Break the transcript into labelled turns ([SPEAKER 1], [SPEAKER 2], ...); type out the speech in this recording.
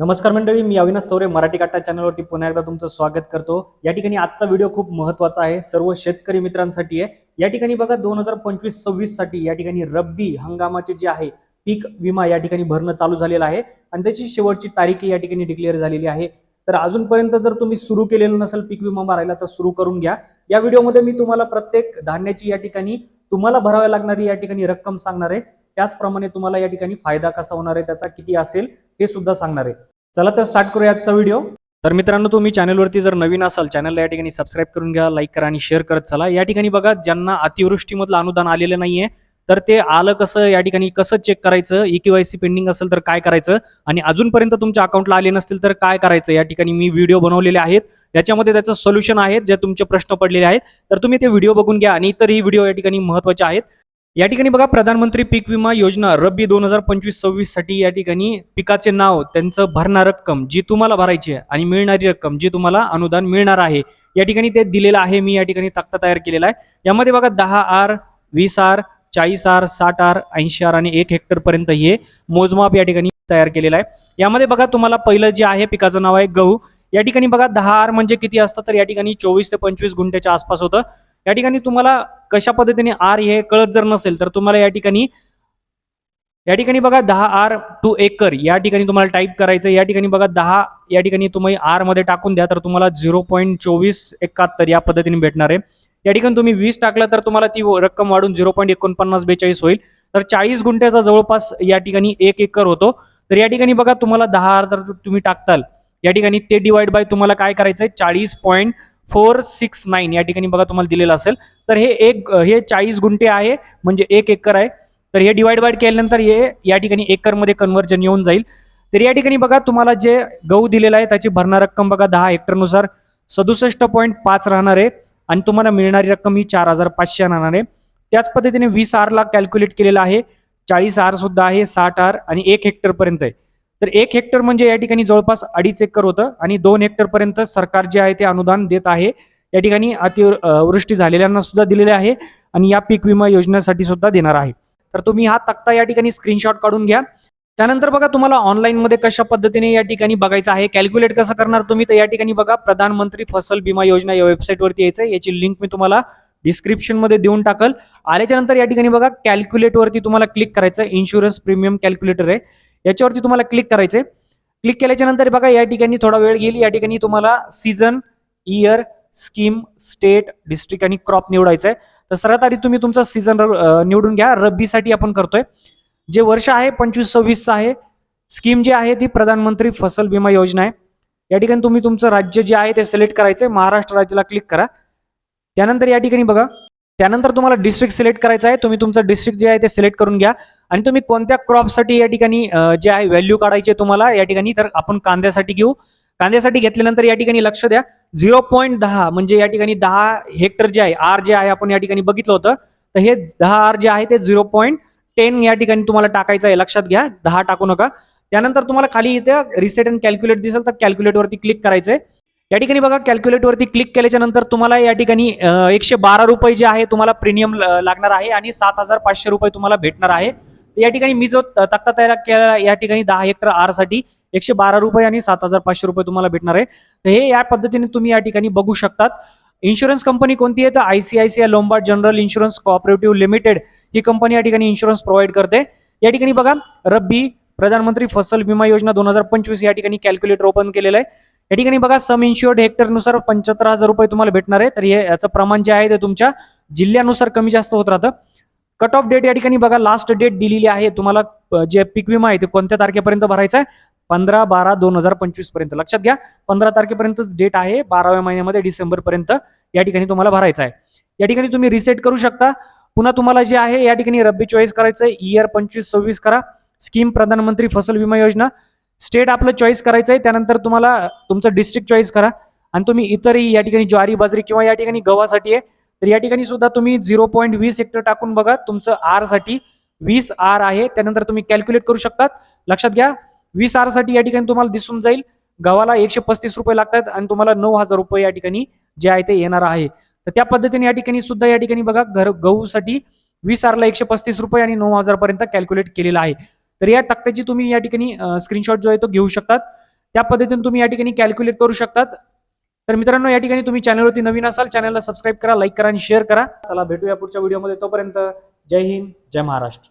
[SPEAKER 1] नमस्कार मंडळी मी अविनाश सौरे मराठी काटा चॅनलवरती पुन्हा एकदा तुमचं स्वागत करतो. या ठिकाणी आजचा व्हिडिओ खूप महत्त्वाचा आहे सर्व शेतकरी मित्रांसाठी आहे. या ठिकाणी बघा दोन हजार पंचवीस सव्वीससाठी या ठिकाणी रब्बी हंगामाचे जे आहे पीक विमा या ठिकाणी भरणं चालू झालेलं आहे. आणि त्याची शेवटची तारीख या ठिकाणी डिक्लेअर झालेली आहे. तर अजूनपर्यंत जर तुम्ही सुरू केलेलं नसेल पीक विमा भरायला तर सुरू करून घ्या. या व्हिडिओमध्ये मी तुम्हाला प्रत्येक धान्याची या ठिकाणी तुम्हाला भरावी लागणारी या ठिकाणी रक्कम सांगणार आहे. त्याचप्रमाणे तुम्हाला या ठिकाणी फायदा कसा होणार आहे त्याचा किती असेल हे सुद्धा सांगणार आहे. चला तर स्टार्ट करूया आजचा व्हिडिओ तर मित्रांनो तुम्ही चॅनलवरती जर नवीन असाल चॅनलला या ठिकाणी सबस्क्राईब करून घ्या लाईक करा आणि शेअर करत चला. या ठिकाणी बघा ज्यांना अतिवृष्टीमधलं अनुदान आलेलं नाहीये तर ते आलं कसं या ठिकाणी कसं चेक करायचं ई केवायसी पेंडिंग असेल तर काय करायचं आणि अजूनपर्यंत तुमच्या अकाउंटला आले नसतील तर काय करायचं या ठिकाणी मी व्हिडिओ बनवलेले आहेत. याच्यामध्ये त्याचं सोल्युशन आहेत जे तुमचे प्रश्न पडलेले आहेत. तर तुम्ही ते व्हिडिओ बघून घ्या आणि इतरही व्हिडिओ या ठिकाणी महत्त्वाचे आहेत. या ठिकाणी बघा प्रधानमंत्री पीक विमा योजना रब्बी दोन हजार पंचवीस सव्वीससाठी या ठिकाणी पिकाचे नाव त्यांचं भरणार रक्कम जी तुम्हाला भरायची आहे आणि मिळणारी रक्कम जी तुम्हाला अनुदान मिळणार आहे या ठिकाणी ते दिलेलं आहे मी या ठिकाणी तक्ता तयार केलेला आहे. यामध्ये बघा दहा आर वीस आर चाळीस आर साठ आर ऐंशी आर आणि एक हेक्टर पर्यंत हे मोजमाप या ठिकाणी तयार केलेलं आहे. यामध्ये बघा तुम्हाला पहिलं जे आहे पिकाचं नाव आहे गहू. या ठिकाणी बघा दहा आर म्हणजे किती असतं? तर या ठिकाणी चोवीस ते पंचवीस गुंठ्याच्या आसपास होतं. या ठिकाणी तुम्हाला कशा पद्धतीने आर हे कळत जर नसेल तर तुम्हाला या ठिकाणी या ठिकाणी बघा दहा आर टू एकर या ठिकाणी तुम्हाला टाईप करायचं या ठिकाणी बघा दहा या ठिकाणी तुम्ही आरमध्ये टाकून द्या तर तुम्हाला झिरो पॉईंट चोवीस एकाहत्तर या पद्धतीने भेटणार आहे. या ठिकाणी तुम्ही वीस टाकलं तर तुम्हाला ती रक्कम वाढून झिरो पॉईंट एकोणपन्नास बेचाळीस होईल. तर चाळीस गुंठ्याचा जवळपास या ठिकाणी एक एकर होतो. तर या ठिकाणी बघा तुम्हाला दहा आर जर तुम्ही टाकताल या ठिकाणी ते डिवाइड बाय तुम्हाला काय करायचं आहे चाळीस पॉईंट फोर सिक्स नाईन या ठिकाणी बघा तुम्हाला दिलेलं असेल. तर हे एक हे चाळीस गुंठे आहे म्हणजे एक एकर आहे. तर हे डिवाइड वाईड केल्यानंतर हे या ठिकाणी एकरमध्ये कन्व्हर्जन येऊन जाईल. तर या ठिकाणी बघा तुम्हाला जे गहू दिलेला आहे त्याची भरणार रक्कम बघा दहा हेक्टरनुसार सदुसष्ट पॉईंट पाच राहणार आहे. आणि तुम्हाला मिळणारी रक्कम ही चार हजार पाचशे राहणार आहे. त्याच पद्धतीने वीस आरला कॅल्क्युलेट केलेलं आहे. चाळीस आर सुद्धा आहे साठ आर आणि एक हेक्टरपर्यंत आहे. तर एक हेक्टर म्हणजे या ठिकाणी जवळपास अडीच एकर होतं आणि दोन हेक्टर पर्यंत सरकार जे आहे ते अनुदान देत आहे. या ठिकाणी अतिवृष्टी झालेल्यांना सुद्धा दिलेले आहे आणि या पीक विमा योजनेसाठी सुद्धा देणार आहे. तर तुम्ही हा तक्ता या ठिकाणी स्क्रीनशॉट काढून घ्या. त्यानंतर बघा तुम्हाला ऑनलाईनमध्ये कशा पद्धतीने या ठिकाणी बघायचं आहे कॅल्क्युलेट कसं करणार तुम्ही तर या ठिकाणी बघा प्रधानमंत्री फसल विमा योजना या वेबसाईटवरती यायचं याची लिंक मी तुम्हाला डिस्क्रिप्शनमध्ये देऊन टाकल. आल्याच्यानंतर या ठिकाणी बघा कॅल्क्युलेटवरती तुम्हाला क्लिक करायचं इन्शुरन्स प्रीमियम कॅल्क्युलेटर आहे. याच्यावरती तुम्हाला क्लिक करायचे क्लिक केल्याच्यानंतर बघा या ठिकाणी थोडा वेळ गेली या ठिकाणी तुम्हाला season year scheme state district आणि क्रॉप निवडायचं आहे तर सर्वात आधी तुम्ही तुमचा सीझन निवडून घ्या. रब्बीसाठी आपण करतोय. जे वर्ष आहे पंचवीस सव्वीसचं आहे स्कीम जी आहे ती प्रधानमंत्री फसल विमा योजना आहे. या ठिकाणी तुम्ही तुमचं राज्य जे आहे ते सिलेक्ट करायचं आहे महाराष्ट्र राज्याला क्लिक करा. त्यानंतर या ठिकाणी बघा त्यानंतर तुम्हाला डिस्ट्रिक्ट सिलेक्ट करायचं आहे. तुम्ही तुमचं डिस्ट्रिक्ट जे आहे ते सिलेक्ट करून घ्या. आणि तुम्ही कोणत्या क्रॉपसाठी या ठिकाणी जे आहे व्हॅल्यू काढायचे तुम्हाला या ठिकाणी तर आपण कांद्यासाठी घेऊ. कांद्यासाठी घेतल्यानंतर या ठिकाणी लक्ष द्या. झिरो पॉईंट दहा म्हणजे या ठिकाणी दहा हेक्टर जे आहे आर जे आहे आपण या ठिकाणी बघितलं होतं. तर हे दहा आर जे आहे ते झिरो पॉईंट टेन या ठिकाणी तुम्हाला टाकायचं आहे. लक्षात घ्या. दहा टाकू नका. त्यानंतर तुम्हाला खाली इथे रिसेट अँड कॅल्क्युलेट दिसेल तर कॅल्क्युलेटवरती क्लिक करायचं आहे या ठिकाणी बघा कॅल्क्युलेटवरती क्लिक केल्याच्यानंतर तुम्हाला या ठिकाणी एकशे बारा रुपये जे आहे तुम्हाला प्रीमियम लागणार आहे आणि सात हजार पाचशे रुपये तुम्हाला भेटणार आहे. या ठिकाणी मी जो तक्ता तयार केला या ठिकाणी दहा हेक्टर आरसाठी एकशे बारा रुपये आणि सात हजार पाचशे रुपये तुम्हाला भेटणार आहे. तर हे या पद्धतीने तुम्ही या ठिकाणी बघू शकतात. इन्शुरन्स कंपनी कोणती आहे? तर ICICI Lombard general insurance cooperative limited ही कंपनी या ठिकाणी इन्शुरन्स प्रोव्हाइड करते. या ठिकाणी बघा रब्बी प्रधानमंत्री फसल विमा योजना दोन हजार पंचवीस या ठिकाणी कॅल्क्युलेटर ओपन केलेलं आहे. या ठिकाणी बघा सम इन्शुअर्ड हेक्टरनुसार पंच्याहत्तर हजार रुपये तुम्हाला भेटणार आहे. तर हे याचं प्रमाण जे आहे ते तुमच्या जिल्ह्यानुसार कमी जास्त होत राहतं. कट ऑफ डेट या ठिकाणी बघा लास्ट डेट दिलेली आहे. तुम्हाला जे पीक विमा आहे ते कोणत्या तारखेपर्यंत भरायचा आहे? पंधरा बारा दोन हजार पंचवीसपर्यंत. लक्षात घ्या पंधरा तारखेपर्यंतच डेट आहे. बाराव्या महिन्यामध्ये डिसेंबर पर्यंत या ठिकाणी तुम्हाला भरायचा आहे. या ठिकाणी तुम्ही रिसेट करू शकता. पुन्हा तुम्हाला जे आहे या ठिकाणी रब्बी चॉईस करायचं आहे. इयर पंचवीस सव्वीस करा. स्कीम प्रधानमंत्री फसल विमा योजना. स्टेट आपलं चॉईस करायचं आहे त्यानंतर तुम्हाला तुमचं डिस्ट्रिक्ट चॉईस करा. आणि तुम्ही इतरही या ठिकाणी ज्वारी बाजरी किंवा या ठिकाणी गव्हासाठी आहे तर या ठिकाणी सुद्धा तुम्ही झिरो पॉईंट वीस हेक्टर टाकून बघा तुमचं आरसाठी. वीस आर आहे त्यानंतर तुम्ही कॅल्क्युलेट करू शकतात. लक्षात घ्या वीस आरसाठी या ठिकाणी तुम्हाला दिसून जाईल गव्हाला एकशे पस्तीस रुपये लागतात आणि तुम्हाला नऊ हजार रुपये या ठिकाणी जे आहे ते येणार आहे. तर त्या पद्धतीने या ठिकाणी सुद्धा या ठिकाणी बघा घर गहूसाठी वीस आरला एकशे पस्तीस रुपये आणि नऊ हजार पर्यंत कॅल्क्युलेट केलेला आहे. तर या तक्त्याची तुम्ही या ठिकाणी स्क्रीनशॉट जो आहे तो घेऊ शकतात. त्या पद्धतीने तुम्ही या ठिकाणी कॅल्क्युलेट करू शकतात. तर मित्रांनो या ठिकाणी तुम्ही चॅनलवरती नवीन असाल चॅनलला सबस्क्राईब करा लाईक करा आणि शेअर करा. चला भेटूया पुढच्या व्हिडिओमध्ये तोपर्यंत जय हिंद जय महाराष्ट्र.